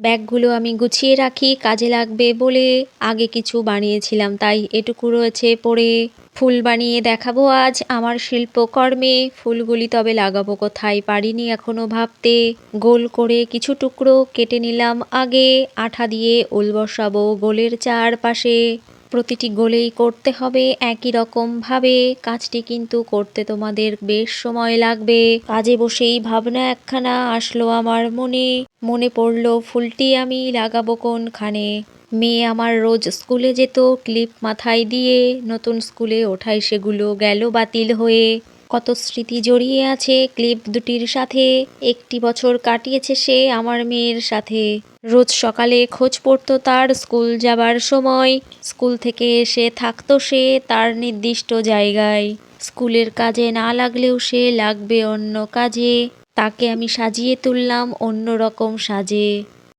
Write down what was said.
ব্যাগগুলো আমি গুছিয়ে রাখি, কাজে লাগবে বলে আগে কিছু বানিয়েছিলাম, তাই এটুকু রয়েছে পরে ফুল বানিয়ে দেখাবো আজ আমার শিল্পকর্মে। ফুলগুলি তবে লাগাবো কোথায় পারিনি এখনও ভাবতে। গোল করে কিছু টুকরো কেটে নিলাম আগে, আঠা দিয়ে ওল বসাবো গোলের চারপাশে। প্রতিটি গোলেই করতে হবে একই রকম ভাবে কাজটি কিন্তু করতে তোমাদের বেশ সময় লাগবে। কাজে বসেই ভাবনা একখানা আসলো আমার মনে। মনে পড়ল, ফুলটি আমি লাগাবো কোনখানে? মেয়ে আমার রোজ স্কুলে যেত, ক্লিপ মাথায় দিয়ে নতুন স্কুলে ওঠায় সেগুলো গেল বাতিল হয়ে। কত স্মৃতি জড়িয়ে আছে ক্লিপ দুটির সাথে। একটি বছর কাটিয়েছে সে আমার মেয়ের সাথে। রোজ সকালে খোঁজ পড়ত তার স্কুল যাবার সময়। স্কুল থেকে এসে থাকতো সে তার নির্দিষ্ট জায়গায়। স্কুলের কাজে না লাগলেও সে লাগবে অন্য কাজে। তাকে আমি সাজিয়ে তুললাম অন্য রকম সাজে।